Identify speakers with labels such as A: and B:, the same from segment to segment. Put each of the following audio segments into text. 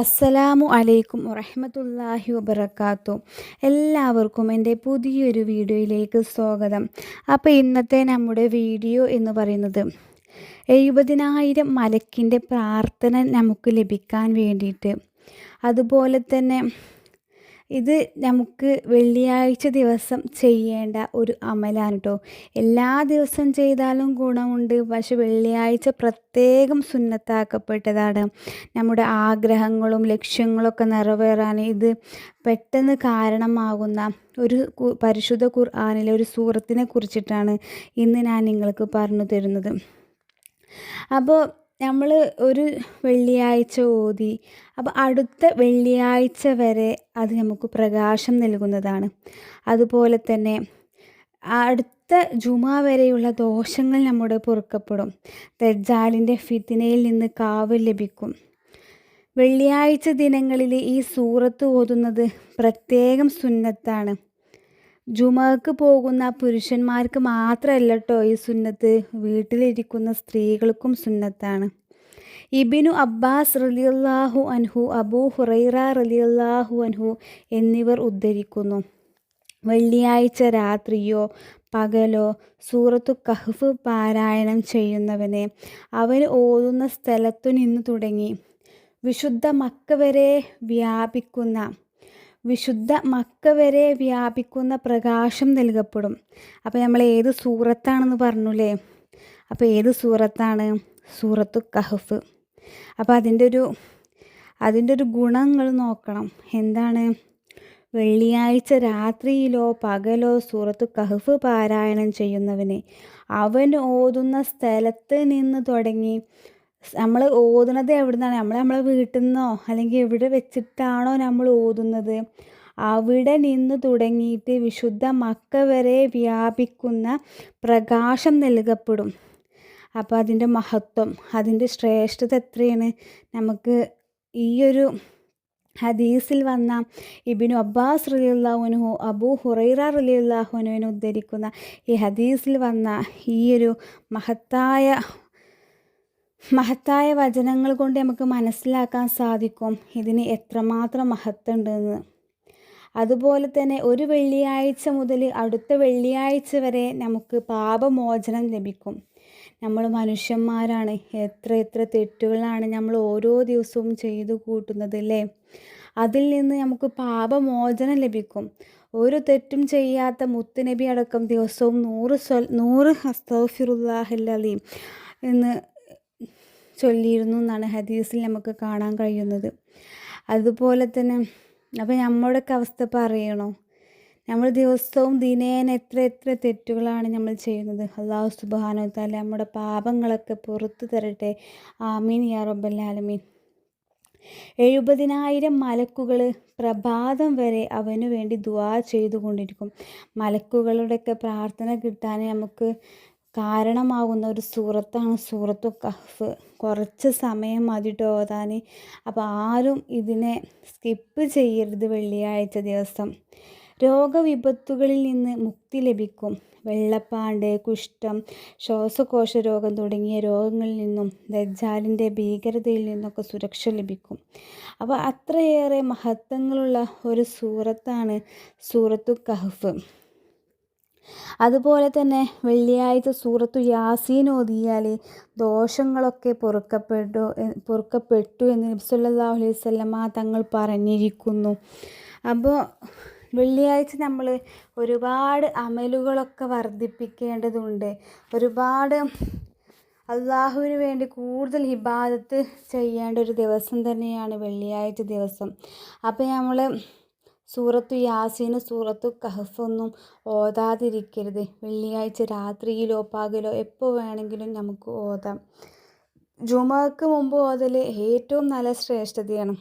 A: അസ്സലാമു അലൈക്കും വറഹമത്തല്ലാഹി വബർക്കാത്തു എല്ലാവർക്കും എന്റെ പുതിയൊരു വീഡിയോയിലേക്ക് സ്വാഗതം. അപ്പോൾ ഇന്നത്തെ നമ്മുടെ വീഡിയോ എന്ന് പറയുന്നത് എഴുപതിനായിരം മലക്കിന്റെ പ്രാർത്ഥന നമുക്ക് ലഭിക്കാൻ വേണ്ടിയിട്ട്. അതുപോലെ തന്നെ ഇത് നമുക്ക് വെള്ളിയാഴ്ച ദിവസം ചെയ്യേണ്ട ഒരു അമലാണ് കേട്ടോ എല്ലാ ദിവസവും ചെയ്താലും ഗുണമുണ്ട്. പക്ഷെ വെള്ളിയാഴ്ച പ്രത്യേകം സുന്നത്താക്കപ്പെട്ടതാണ്. നമ്മുടെ ആഗ്രഹങ്ങളും ലക്ഷ്യങ്ങളൊക്കെ നിറവേറാൻ ഇത് പെട്ടെന്ന് കാരണമാകുന്ന ഒരു പരിശുദ്ധ ഖുർആാനിലെ ഒരു സൂറത്തിനെ കുറിച്ചിട്ടാണ് ഇന്ന് ഞാൻ നിങ്ങൾക്ക് പറഞ്ഞു തരുന്നത്. അപ്പോൾ നമ്മൾ ഒരു വെള്ളിയാഴ്ച ഓതി അപ്പോൾ അടുത്ത വെള്ളിയാഴ്ച വരെ അത് നമുക്ക് പ്രകാശം നൽകുന്നതാണ്. അതുപോലെ തന്നെ അടുത്ത ജുമ വരെയുള്ള ദോഷങ്ങൾ നമ്മുടെ പൊറുക്കപ്പെടും. ദജ്ജാലിന്റെ ഫിത്തിനയിൽ നിന്ന് കാവൽ ലഭിക്കും. വെള്ളിയാഴ്ച ദിനങ്ങളിൽ ഈ സൂറത്ത് ഓതുന്നത് പ്രത്യേകം സുന്നത്താണ്. ജുമക്ക് പോകുന്ന പുരുഷന്മാർക്ക് മാത്രമല്ല കേട്ടോ ഈ സുന്നത്ത്. വീട്ടിലിരിക്കുന്ന സ്ത്രീകൾക്കും സുന്നത്താണ്. ഇബിനു അബ്ബാസ് റലിയല്ലാഹു അൻഹു അബൂ ഹുറൈറ റലിയല്ലാഹു അൻഹു എന്നിവർ ഉദ്ധരിക്കുന്നു. വെള്ളിയാഴ്ച രാത്രിയോ പകലോ സൂറത്തു കഹ്ഫ് പാരായണം ചെയ്യുന്നവനെ. അവൻ ഓതുന്ന സ്ഥലത്തു നിന്ന് തുടങ്ങി. വിശുദ്ധ മക്ക വരെ വ്യാപിക്കുന്ന വിശുദ്ധ മക്ക വരെ വ്യാപിക്കുന്ന പ്രകാശം നൽകപ്പെടും. അപ്പോൾ നമ്മൾ ഏത് സൂറത്താണെന്ന് പറഞ്ഞുല്ലേ? അപ്പോൾ ഏത് സൂറത്താണ്? സൂറത്തു കഹഫ്. അപ്പോൾ അതിന്റെ ഒരു അതിന്റെ ഒരു ഗുണങ്ങൾ നോക്കണം. എന്താണ്? വെള്ളിയാഴ്ച രാത്രിയിലോ പകലോ സൂറത്തു കഹഫ് പാരായണം ചെയ്യുന്നവന് അവൻ ഓതുന്ന സ്ഥലത്ത് നിന്ന് തുടങ്ങി നമ്മൾ ഓതുന്നത് എവിടെ നിന്നാണ് നമ്മൾ നമ്മളെ വീട്ടിൽ നിന്നോ അല്ലെങ്കിൽ എവിടെ വെച്ചിട്ടാണോ നമ്മൾ ഓതുന്നത്? അവിടെ നിന്ന് തുടങ്ങിയിട്ട് വിശുദ്ധ മക്ക വരെ വ്യാപിക്കുന്ന പ്രകാശം നൽകപ്പെടും. അപ്പോൾ അതിന്റെ മഹത്വം അതിന്റെ ശ്രേഷ്ഠത എത്രയാണ്? നമുക്ക് ഈയൊരു ഹദീസിൽ വന്ന ഇബിനു അബ്ബാസ് റലിയുള്ളാഹുനുഹു അബു ഹുറൈറ റലിയുള്ളാഹുനുവിനെ ഉദ്ധരിക്കുന്ന ഈ ഹദീസിൽ വന്ന ഈയൊരു മഹത്തായ മഹത്തായ വചനങ്ങൾ കൊണ്ട് നമുക്ക് മനസ്സിലാക്കാൻ സാധിക്കും ഇതിന് എത്രമാത്രം മഹത്വമുണ്ടെന്ന്. അതുപോലെ തന്നെ ഒരു വെള്ളിയാഴ്ച മുതൽ അടുത്ത വെള്ളിയാഴ്ച വരെ നമുക്ക് പാപമോചനം ലഭിക്കും. നമ്മൾ മനുഷ്യന്മാരാണ്. എത്ര എത്ര തെറ്റുകളാണ് നമ്മൾ ഓരോ ദിവസവും ചെയ്തു കൂട്ടുന്നത് അല്ലേ? അതിൽ നിന്ന് നമുക്ക് പാപമോചനം ലഭിക്കും. ഒരു തെറ്റും ചെയ്യാത്ത മുത്തുനബി അടക്കം ദിവസവും നൂറ് സ്വൽ നൂറ് ഹസ്തഫിറുല്ലാഹല്ലീം എന്ന് ചൊല്ലിയിരുന്നു എന്നാണ് ഹദീസിൽ നമുക്ക് കാണാൻ കഴിയുന്നത്. അതുപോലെ തന്നെ അപ്പോൾ നമ്മുടെയൊക്കെ അവസ്ഥ പറയണോ നമ്മൾ ദിവസവും ദിനേന എത്ര എത്ര തെറ്റുകളാണ് നമ്മൾ ചെയ്യുന്നത്. അള്ളാഹു സുബാനോ താല നമ്മുടെ പാപങ്ങളൊക്കെ പുറത്തു തരട്ടെ. ആമീൻ യാ റബ്ബല്ലാലമീൻ എഴുപതിനായിരം മലക്കുകൾ പ്രഭാതം വരെ അവനു വേണ്ടി ദുവാ ചെയ്തുകൊണ്ടിരിക്കും. മലക്കുകളുടെയൊക്കെ പ്രാർത്ഥന കിട്ടാൻ നമുക്ക് കാരണമാകുന്ന ഒരു സൂറത്താണ് സൂറത്തു കഹ്ഫ് കുറച്ച് സമയം മതിട്ട് ഓതാൻ അപ്പോൾ ആരും ഇതിനെ സ്കിപ്പ് ചെയ്യരുത് വെള്ളിയാഴ്ച ദിവസം. രോഗവിപത്തുകളിൽ നിന്ന് മുക്തി ലഭിക്കും. വെള്ളപ്പാണ്ട് കുഷ്ഠം ശ്വാസകോശ രോഗം തുടങ്ങിയ രോഗങ്ങളിൽ നിന്നും ദജ്ജാലിന്റെ ഭീകരതയിൽ നിന്നൊക്കെ സുരക്ഷ ലഭിക്കും. അപ്പോൾ അത്രയേറെ മഹത്വങ്ങളുള്ള ഒരു സൂറത്താണ് സൂറത്തു കഹ്ഫ് അതുപോലെ തന്നെ വെള്ളിയാഴ്ച സൂറത്തു യാസീൻ ഓതിയാൽ ദോഷങ്ങളൊക്കെ പൊറുക്കപ്പെട്ടു പൊറുക്കപ്പെട്ടു എന്ന് നബ്സല്ലാ അലൈഹി സ്വല്ലമ്മ തങ്ങൾ പറഞ്ഞിരിക്കുന്നു. അപ്പോൾ വെള്ളിയാഴ്ച നമ്മൾ ഒരുപാട് അമലുകളൊക്കെ വർദ്ധിപ്പിക്കേണ്ടതുണ്ട്. ഒരുപാട് അള്ളാഹുവിന് വേണ്ടി കൂടുതൽ ഹിബാദത്ത് ചെയ്യേണ്ട ഒരു ദിവസം തന്നെയാണ് വെള്ളിയാഴ്ച ദിവസം. അപ്പോൾ നമ്മൾ സൂറത്തു യാസീന് സൂറത്തു കഹഫൊന്നും ഓതാതിരിക്കരുത്. വെള്ളിയാഴ്ച രാത്രിയിലോ പകലോ എപ്പോൾ വേണമെങ്കിലും നമുക്ക് ഓതാം. ജുമക്ക് മുമ്പ് ഓതൽ ഏറ്റവും നല്ല ശ്രേഷ്ഠതയാണ്.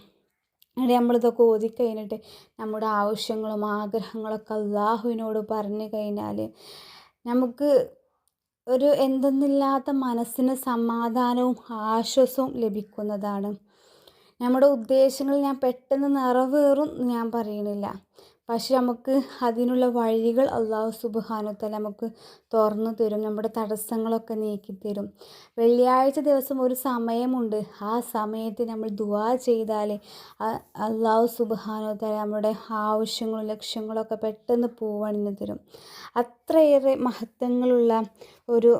A: അവിടെ നമ്മളിതൊക്കെ ഓതി കഴിഞ്ഞിട്ട് നമ്മുടെ ആവശ്യങ്ങളും ആഗ്രഹങ്ങളൊക്കെ അള്ളാഹുവിനോട് പറഞ്ഞു കഴിഞ്ഞാൽ നമുക്ക് ഒരു എന്തെന്നില്ലാത്ത മനസ്സിന് സമാധാനവും ആശ്വാസവും ലഭിക്കുന്നതാണ്. നമ്മുടെ ഉദ്ദേശങ്ങൾ ഞാൻ പെട്ടെന്ന് നിറവേറും ഞാൻ പറയണില്ല. പക്ഷെ നമുക്ക് അതിനുള്ള വഴികൾ അള്ളാഹു സുബ്ഹാനഹു നമുക്ക് തുറന്നു തരും നമ്മുടെ തടസ്സങ്ങളൊക്കെ നീക്കിത്തരും. വെള്ളിയാഴ്ച ദിവസം ഒരു സമയമുണ്ട്. ആ സമയത്ത് നമ്മൾ ദുവാ ചെയ്താൽ അള്ളാഹു സുബ്ഹാനഹു നമ്മുടെ ആവശ്യങ്ങളും ലക്ഷ്യങ്ങളൊക്കെ പെട്ടെന്ന് പൂവണിഞ്ഞു തരും. അത്രയേറെ മഹത്വങ്ങളുള്ള ഒരു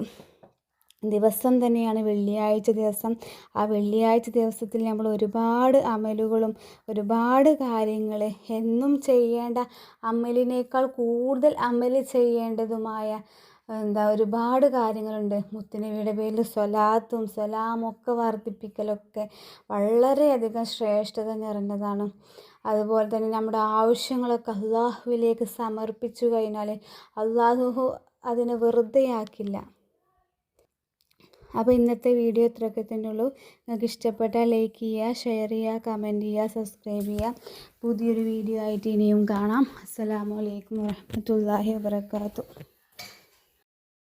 A: ദിവസം തന്നെയാണ് വെള്ളിയാഴ്ച ദിവസം. ആ വെള്ളിയാഴ്ച ദിവസത്തിൽ നമ്മൾ ഒരുപാട് അമലുകളും ഒരുപാട് കാര്യങ്ങൾ എന്നും ചെയ്യേണ്ട അമലിനേക്കാൾ കൂടുതൽ അമൽ ചെയ്യേണ്ടതുമായ എന്താ ഒരുപാട് കാര്യങ്ങളുണ്ട്. മുത്തുനബിയുടെ പേരിൽ സ്വലാത്തും സ്വലാമൊക്കെ വർദ്ധിപ്പിക്കലൊക്കെ വളരെയധികം ശ്രേഷ്ഠത നിറഞ്ഞതാണ്. അതുപോലെ തന്നെ നമ്മുടെ ആവശ്യങ്ങളൊക്കെ അള്ളാഹുവിലേക്ക് സമർപ്പിച്ചു കഴിഞ്ഞാൽ അള്ളാഹു അതിനെ വെറുതെയാക്കില്ല. അപ്പോൾ ഇന്നത്തെ വീഡിയോ ഇത്രയൊക്കെ തന്നെ ഉള്ളൂ. നിങ്ങൾക്ക് ഇഷ്ടപ്പെട്ടാൽ ലൈക്ക് ചെയ്യുക ഷെയർ ചെയ്യുക കമന്റ് ചെയ്യുക സബ്സ്ക്രൈബ് ചെയ്യുക. പുതിയൊരു വീഡിയോ ആയിട്ട് ഇനിയും കാണാം. അസ്സലാമു അലൈക്കും വറഹ്മത്തുള്ളാഹി വബറകാതുഹു.